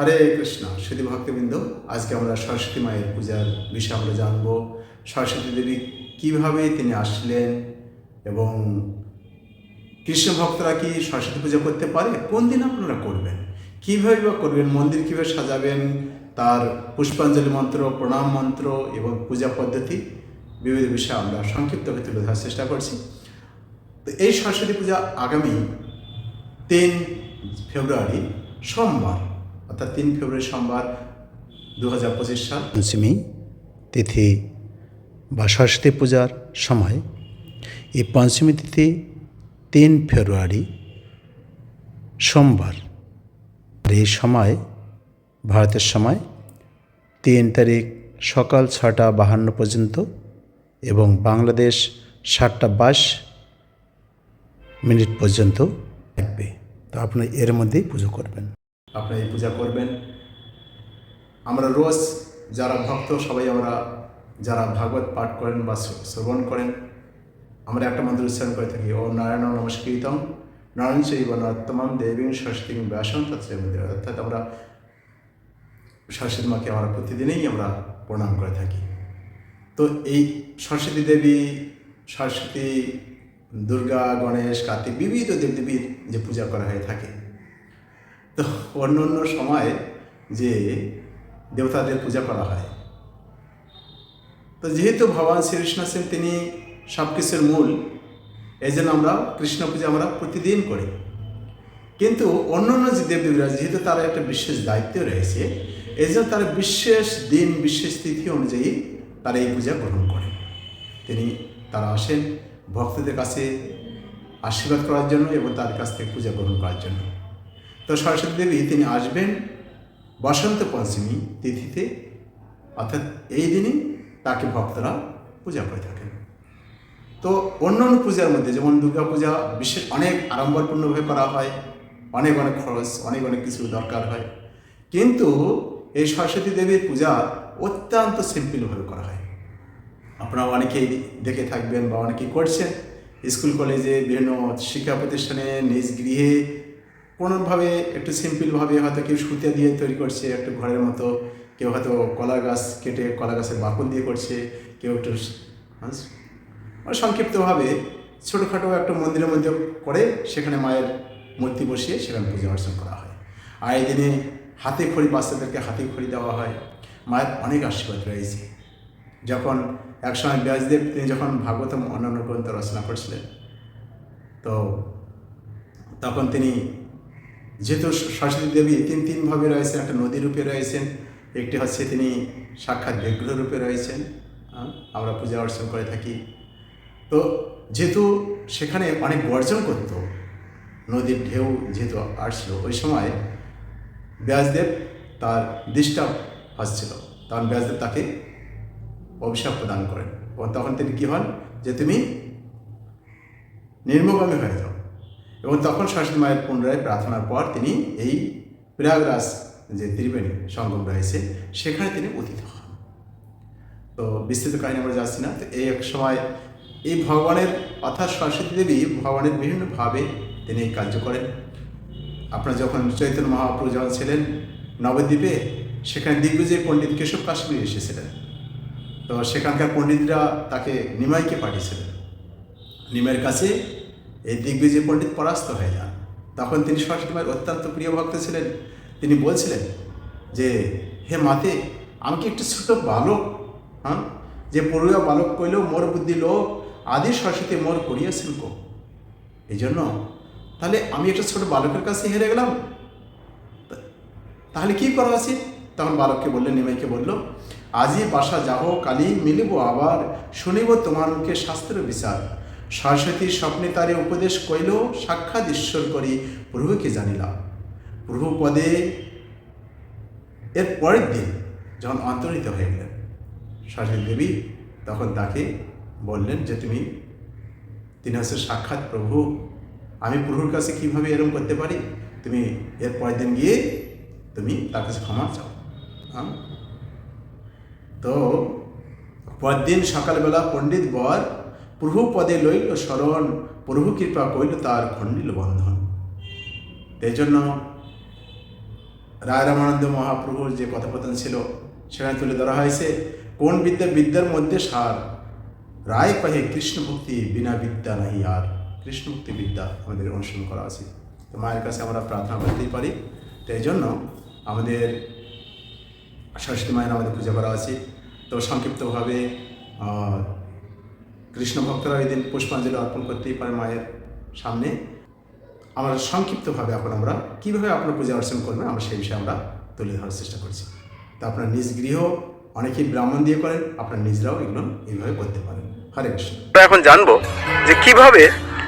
হরে কৃষ্ণ সুধী ভক্তবৃন্দ, আজকে আমরা সরস্বতী মায়ের পূজার বিষয়ে আমরা জানব। সরস্বতী দেবী কীভাবে তিনি আসলেন এবং কৃষ্ণ ভক্তরা কি সরস্বতী পূজা করতে পারে? কোন দিন আপনারা করবেন? কীভাবে বা করবেন? মন্দির কীভাবে সাজাবেন? তার পুষ্পাঞ্জলি মন্ত্র, প্রণাম মন্ত্র এবং পূজা পদ্ধতি বিভিন্ন বিষয়ে আমরা সংক্ষিপ্তভাবে তুলে ধরার চেষ্টা করছি। তো এই সরস্বতী পূজা আগামী তিন ফেব্রুয়ারি সোমবার অর্থাৎ তিন ফেব্রুয়ারি সোমবার দু হাজার পঁচিশ সাল। পঞ্চমী তিথি বা সরস্বতী পূজার সময়। এই পঞ্চমী তিথি তিন ফেব্রুয়ারি সোমবার। এই সময়, ভারতের সময় তিন তারিখ সকাল ছটা বাহান্ন পর্যন্ত এবং বাংলাদেশ সাতটা বাইশ মিনিট পর্যন্ত থাকবে। তো আপনি এর মধ্যেই পুজো করবেন। আপনি এই পূজা করবেন। আমরা রোজ যারা ভক্ত, সবাই আমরা যারা ভাগবত পাঠ করেন বা শ্রবণ করেন, আমরা একটা মন্ত্র উচ্চারণ করে থাকি ও নারায়ণ নমস্কৃতম নারায়ণ শৈব নরোত্তমম দেবী সরস্বতী ব্যাসন তৎসেবদের অর্থাৎ আমরা সরস্বতী মাকে আমরা প্রতিদিনই আমরা প্রণাম করে থাকি। তো এই সরস্বতী দেবী, সরস্বতী, দুর্গা, গণেশ, কার্তিক বিবিধ দেবদেবীর যে পূজা করা হয়ে থাকে তো অন্য অন্য সময়ে যে দেবতাদের পূজা করা হয়। তো যেহেতু ভগবান শ্রীকৃষ্ণ আছেন, তিনি সব কিছুর মূল। এই জন্য আমরা কৃষ্ণ পূজা আমরা প্রতিদিন করি। কিন্তু অন্য অন্য যে দেবদেবীরা, যেহেতু তারা একটা বিশেষ দায়িত্ব রয়েছে এই জন্য তারা বিশেষ দিন, বিশেষ তিথি অনুযায়ী তারা এই পূজা গ্রহণ করে। তিনি, তারা আসেন ভক্তদের কাছে আশীর্বাদ করার জন্য এবং তার কাছ থেকে পূজা গ্রহণ করার জন্য। তো সরস্বতী দেবী তিনি আসবেন বসন্ত পঞ্চমী তিথিতে, অর্থাৎ এই দিনই তাকে ভক্তরা পূজা করে থাকেন। তো অন্য অন্য পূজার মধ্যে যেমন দুর্গা পূজা বিশেষ অনেক আড়ম্বরপূর্ণভাবে করা হয়, অনেক অনেক খরচ, অনেক অনেক কিছু দরকার হয়। কিন্তু এই সরস্বতী দেবীর পূজা অত্যন্ত সিম্পলভাবে করা হয়। আপনারা অনেকেই দেখে থাকবেন বা অনেকেই করছেন। স্কুল, কলেজে বিভিন্ন শিক্ষা প্রতিষ্ঠানে নিজ গৃহে কোনোভাবে একটু সিম্পলভাবে হয়তো কেউ সুতা দিয়ে তৈরি করছে একটু ঘরের মতো কেউ হয়তো কলা গাছ কেটে কলা গাছের বাকল দিয়ে করছে কেউ একটু হ্যাঁ, মানে সংক্ষিপ্তভাবে ছোটোখাটো একটা মন্দিরের মধ্যে করে সেখানে মায়ের মূর্তি বসিয়ে সেখানে পূজা অর্চনা করা হয়। আর এই দিনে হাতে খড়ি বাচ্চাদেরকে হাতে খড়ি দেওয়া হয়। মায়ের অনেক আশীর্বাদ রয়েছে। যখন একসময় ব্যাসদেব তিনি যখন ভাগবতম অন্যান্য গ্রন্থ রচনা করছিলেন তো তখন তিনি যেহেতু সরস্বতী দেবী তিন তিনভাবে রয়েছেন, একটা নদী রূপে রয়েছেন, একটি হচ্ছে তিনি সাক্ষাৎ বিগ্রহ রূপে রয়েছেন আমরা পূজা অর্চনা করে থাকি। তো যেহেতু সেখানে অনেক গর্জন করত, নদীর ঢেউ যেহেতু আসছিল ওই সময় ব্যাসদেব তার ডিস্টার্ব হচ্ছিল তখন ব্যাসদেব তাকে অভিশাপ প্রদান করেন। এবং তখন তিনি কী হন? যে তুমি নির্মগামী হয়ে যাও। এবং তখন সরস্বতী মায়ের পুনরায় প্রার্থনার পর তিনি এই প্রয়াগরাজ যে ত্রিবেণী সঙ্গম রয়েছে, সেখানে তিনি অতীত হন। তো বিস্তৃত কাহিনী আমরা যাচ্ছি না। তো এই এক সময় এই ভগবানের, অর্থাৎ সরস্বতী দেবী ভগবানের বিভিন্নভাবে তিনি এই কার্য করেন। আপনারা যখন চৈতন্য মহাপ্রভু যখন ছিলেন নবদ্বীপে, সেখানে দিগ্বিজয় পণ্ডিত কেশব কাশ্মীর এসেছিলেন। তো সেখানকার পণ্ডিতরা তাকে নিমাইকে পাঠিয়েছিলেন। নিমাইয়ের কাছে এই দিগ্বিজয় পণ্ডিত পরাস্ত হয়ে যান। তখন তিনি সরস্বতী মায়ের অত্যন্ত প্রিয় ভক্ত ছিলেন। তিনি বলছিলেন যে, হে মাতে আমাকে একটু ছোট বালক? হ্যাঁ? যে পড়ুয়া বালক কইলেও মোর বুদ্ধি লোক আদি সরস্বতী মোর করিয়াছেন কো? এই জন্য তাহলে আমি একটা ছোট বালকের কাছে হেরে গেলাম? তাহলে কি করা উচিত? তখন বালককে বললেন, নিমাইকে বলল, আজই বাসা যাহ কালি মিলিব আবার, শুনিব তোমার মুখে শাস্ত্রের বিচার। সরস্বতীর স্বপ্নে তারে উপদেশ কইল, সাক্ষাৎ ঈশ্বর করি প্রভুকে জানিলাম প্রভু পদে এর পরের দিন যখন অন্তর্হিত হয়ে গেলেন, সরস্বতী দেবী তখন তাকে বললেন যে তুমি, তিনি হচ্ছে সাক্ষাৎ প্রভু, আমি প্রভুর কাছে কীভাবে এরকম করতে পারি? তুমি এর পরের দিন গিয়ে তুমি তার কাছে ক্ষমা চাও? তো পরদিন সকালবেলা পণ্ডিত বর প্রভু পদে লইল শরণ, প্রভু কৃপা কইল তার খণ্ডিল বন্ধন। এই জন্য রায় রামানন্দ মহাপ্রভুর যে কথোপকথন ছিল, সেখানে তুলে ধরা হয়েছে, কোন বিদ্যা, বিদ্যার মধ্যে সার? রায় কহে কৃষ্ণ ভক্তি বিনা বিদ্যা নাহি আর। কৃষ্ণ ভক্তি বিদ্যা আমাদের অনুসরণ করা উচিত তো মায়ের কাছে আমরা প্রার্থনা করতেই পারি। তো এই জন্য আমাদের সরস্বতী মায়ের আমাদের পূজা করা উচিত তো সংক্ষিপ্তভাবে কৃষ্ণ ভক্তরা এই দিন পুষ্পাঞ্জলি অর্পণ করতেই পারে মায়ের সামনে। আমরা সংক্ষিপ্তভাবে এখন আমরা কীভাবে আপনার পূজা অর্চনা করবেন আমরা সেই বিষয়ে আমরা তুলে ধরার চেষ্টা করছি। তো আপনার নিজ গৃহ অনেকেই ব্রাহ্মণ দিয়ে করেন আপনার নিজরাও এগুলো এইভাবে করতে পারেন। হরে কৃষ্ণ। আমরা এখন জানব যে কীভাবে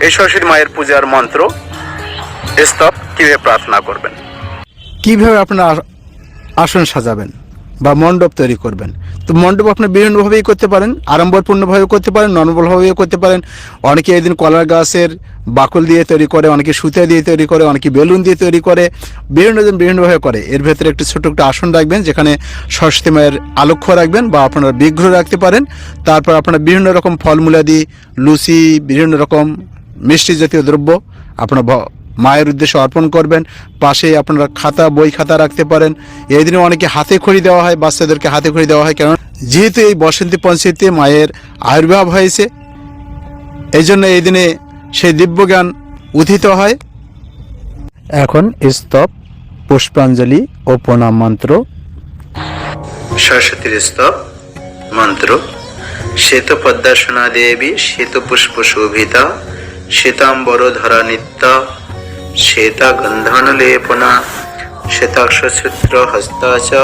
এই সরস্বতী মায়ের পূজার মন্ত্র স্তব কীভাবে প্রার্থনা করবেন। কীভাবে আপনার আসন সাজাবেন? বা মণ্ডপ তৈরি করবেন। তো মণ্ডপ আপনি বিভিন্নভাবেই করতে পারেন আড়ম্বরপূর্ণভাবে করতে পারেন, নর্মালভাবেও করতে পারেন। অনেকে এদিন কলার গাছের বাকল দিয়ে তৈরি করে, অনেকে সুতা দিয়ে তৈরি করে, অনেকে বেলুন দিয়ে তৈরি করে বিভিন্ন জন বিভিন্নভাবে করে। এর ভেতরে একটি ছোট একটা আসন রাখবেন, যেখানে সরস্বতী মায়ের আলক্ষ্য রাখবেন বা আপনারা বিগ্রহ রাখতে পারেন। তারপর আপনারা বিভিন্ন রকম ফলমূলাদি, লুচি, বিভিন্ন রকম মিষ্টি জাতীয় দ্রব্য আপনার মায়ের উদ্দেশ্যে অর্পণ করবেন পাশে আপনারা খাতা, বই খাতা রাখতে পারেন। এই দিনে অনেকে হাতে খড়ি দেওয়া হয়, বাচ্চাদেরকে হাতে খড়ি দেওয়া হয় কারণ যেহেতু এই বসন্তী পঞ্চায়েতে মায়ের আবির্ভাব হয়েছে এই জন্য এই দিনে সেই দিব্যজ্ঞান উথিত হয়। এখন স্তব, পুষ্পাঞ্জলি ও প্রণাম মন্ত্র। সরস্বতীর স্তব, মন্ত্র। শ্বেত পদ্মাসনা দেবী শ্বেত পুষ্প শোভিতা শ্বেতাম্বর ধরা নিত্যা। श्वेता श्वेतगन्धनुलेपना श्वेताक्षसूत्रहस्ता च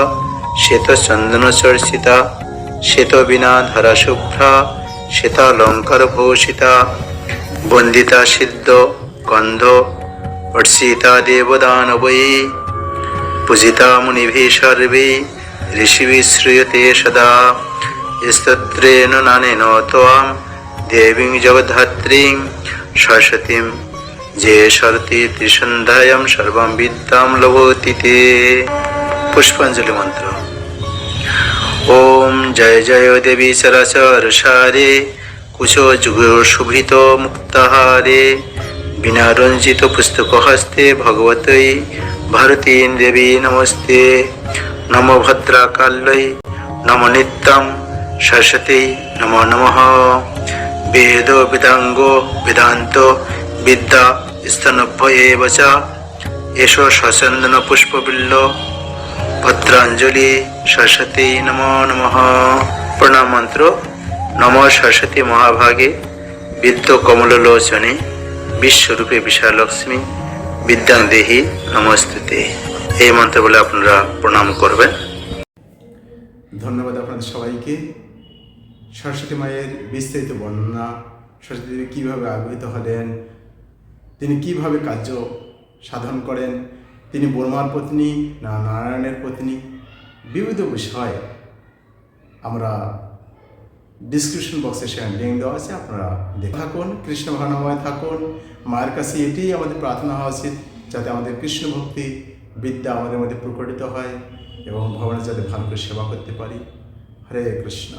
श्वेतचन्दनचर्चिता श्वेतवीणाधरशुभ्रा श्वेतालङ्करभूषिता वन्दिता सिद्ध गन्ध वर्षिता देवदानवयी पूजिता मुनिभिः सर्वे ऋषिभिः श्रूयते सदा स्तोत्रेण नानेन त्वां देवीं जगद्धात्रीं सरस्वतीं যে সরতি ত্রিসন্ধ্যায়াম সর্বাম বিদ্যাম লভতিতে। পুষ্পাঞ্জলি মন্ত্র। ওম জয় জয় দেবী সরাচর সারে কুচযুগ শুভিত মুক্তাহারে। বিনা রঞ্জিত পুস্তক হস্তে ভগবতী ভারতী দেবী নমস্তে। নম ভদ্রা ভদ্রাকাল্যৈ, নম নিত্যম, সরস্বতী নম নম। বেদ বেদাঙ্গ বেদান্ত বিদ্যা স্তনভ্য এব চ এষ সচন্দন পুষ্পবিল্ল ভদ্রাঞ্জলি সরস্বতী নম নমঃ। প্রণাম মন্ত্র নম সরস্বতী মহাভাগে বিদ্য কমললোচনে বিশ্বরূপে বিশালক্ষ্মী বিদ্যাং দেহি নমস্তুতে। এই মন্ত্র বলে আপনারা প্রণাম করবেন। ধন্যবাদ আপনাদের সবাইকে। সরস্বতী মায়ের বিস্তারিত বর্ণনা, সরস্বতী দেবী কীভাবে আবির্ভূত হলেন তিনি কীভাবে কার্য সাধন করেন? তিনি বর্মার পত্নী না নারায়ণের পত্নী? বিবিধ বিষয় আমরা ডিসক্রিপশন বক্সে সেখানে লিঙ্ক দেওয়া আছে, আপনারা দেখে থাকুন, কৃষ্ণ ভাবনাময় থাকুন। মায়ের কাছে এটাই আমাদের প্রার্থনা হওয়া উচিত, যাতে আমাদের কৃষ্ণ ভক্তি বিদ্যা আমাদের মধ্যে প্রকটিত হয় এবং ভগবানের যাতে ভালো করে সেবা করতে পারি। হরে কৃষ্ণ।